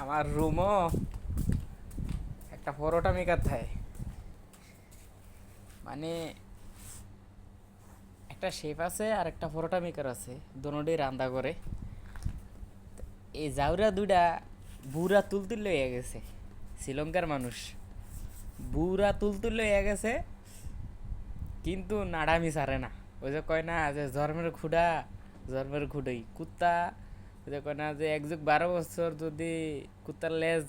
আমার রুমও একটা পরোটা মেকার থাকে মানে একটা শেফ আছে আর একটা পরোটা মেকার আছে, দোনোটাই রান্না করে। এই জাউরা দুইটা বুড়া তুলতুল লইয়া গেছে, শ্রীলঙ্কার মানুষ। বুড়া তুলতুল লইয়া গেছে, কিন্তু নাড়ামি সারে না। ওই যে কয় না, যে জন্মের খুঁড়া জন্মের খুঁড়াই কুত্তা কয় না যে এক যুগ বারো বছর যদি কুত্তার লেজ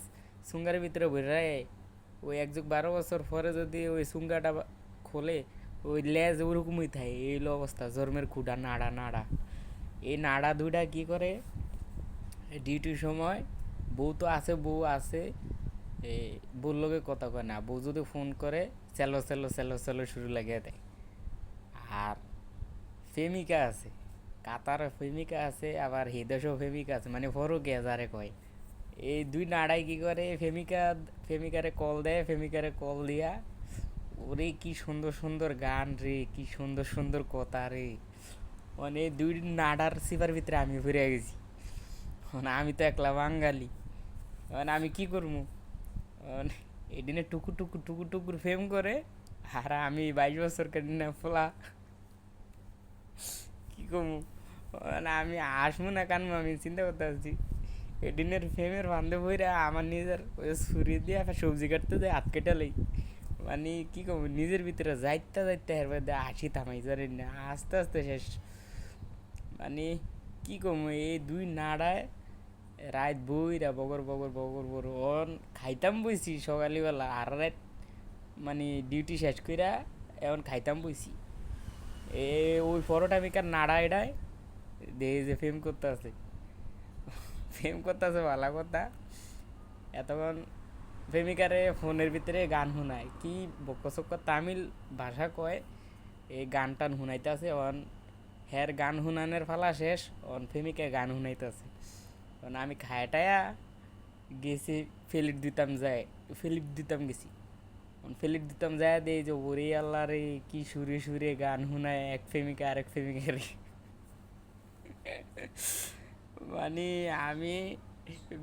সুঙ্গার ভিতরে ভরে, ওই এক যুগ বারো বছর পরে যদি ওই সুঙ্গাটা খোলে, ওই লেজ ওরকমই থাকে। এই অবস্থা জর্মের খুঁড়া নাড়া নাড়া। এই নাড়া দুইটা কি করে? ডিউটির সময় বউ তো আছে, বউ আছে, এই বউর লোকে কথা কয় না। বউ যদি ফোন করে চেলো চেলো চেলো চেলো শুরু লাগিয়ে দেয়। আর প্রেমিকা আছে। কাতার প্রেমিকা আছে, আবার হিদেশও প্রেমিকা আছে মানে ফরকে যারে কয়। এই দুই নাড়াই কি করে প্রেমিকা প্রেমিকারে কল দেয় প্রেমিকারে কল দিয়া। ওরে কি সুন্দর সুন্দর গান রে, কি সুন্দর সুন্দর কথা রে। মানে দুই নাড়ার সিপার ভিতরে আমি ফিরে গেছি। মানে আমি তো একলা বাঙালি। মানে আমি কি করব? মানে এদিনে টুকু টুকু টুকু টুকুর ফেম করে, আর আমি বাইশ বছর কেটে ফোলা। কি করব? মানে আমি আসব না কানবো আমি চিন্তা করতে পারছি এদিনের ফেমের বান্ধব হইরা আমার নিজের ওই ছুরি দিয়ে একটা সবজি কাটতে যায়, হাত কেটে লই। মানে কি করব? নিজের ভিতরে যাইতে যাইতে হের মধ্যে হাসি থামাই জানি না, আস্তে আস্তে শেষ। মানে কি করব? এই দুই নাড়ায় রাত বইরা বগর বগর বগর বগর অন খাইতাম বইছি সকালবেলা, আর রাত মানে ডিউটি শেষ কইরা এখন খাইতাম বইছি। এ, ওই পরোটা মেকার নাড়া এডায় দেখে যে ফেম করতে আছে ফেম করতে আছে ভালো কথা। এতক্ষণ প্রেমিকারে ফোনের ভিতরে গান শুনায়। কি বকচক্ক তামিল ভাষা কয়, এই গান টান শুনাইতে আছে অন, হের গান শুনানোর ফালা শেষ, অন প্রেমিকা গান শুনাইতেছে কারণ আমি খায়টায়া গেছি ফিলিপ দিতাম যায় ফিলিপ দিতাম গেছি। ফেলিট দিতাম যায় দে যে ওরে আল্লাহ রে, কি সুরে সুরে গান শুনায়, এক প্রেমিকা আরেক প্রেমিকারে মানে আমি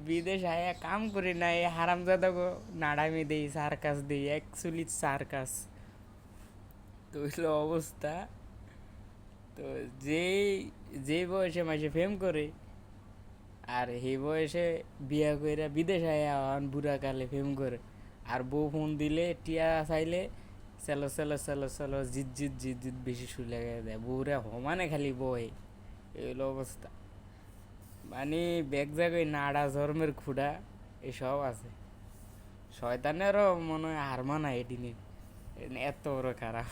বিদেশ আয়া কাম করি না, এই হারামজাদা গো নাড়ামি দেই, সার্কাস দেই অ্যাকচুয়ালি সার্কাস। তো হইল অবস্থা। তো যেই যে বয়সে মাসে ফেম করে, আর সেই বয়সে বিয়া কইরা বিদেশ আয়া বুড়া কালে ফেম করে আর বউ ফোন দিলে, টিয়া চাইলে সেলো সেলো সেলো সেলো জিত জিত জিত জিত বেশি সুর লাগে দেয়। বউরা সমানে খালি বয়, এই অবস্থা। মানে ব্যাগ জায়গায় নাড়া ধর্মের খুঁড়া, এসব আছে। শয়তানেরও মনে হয় হার মানা এদিনে এত বড় খারাপ।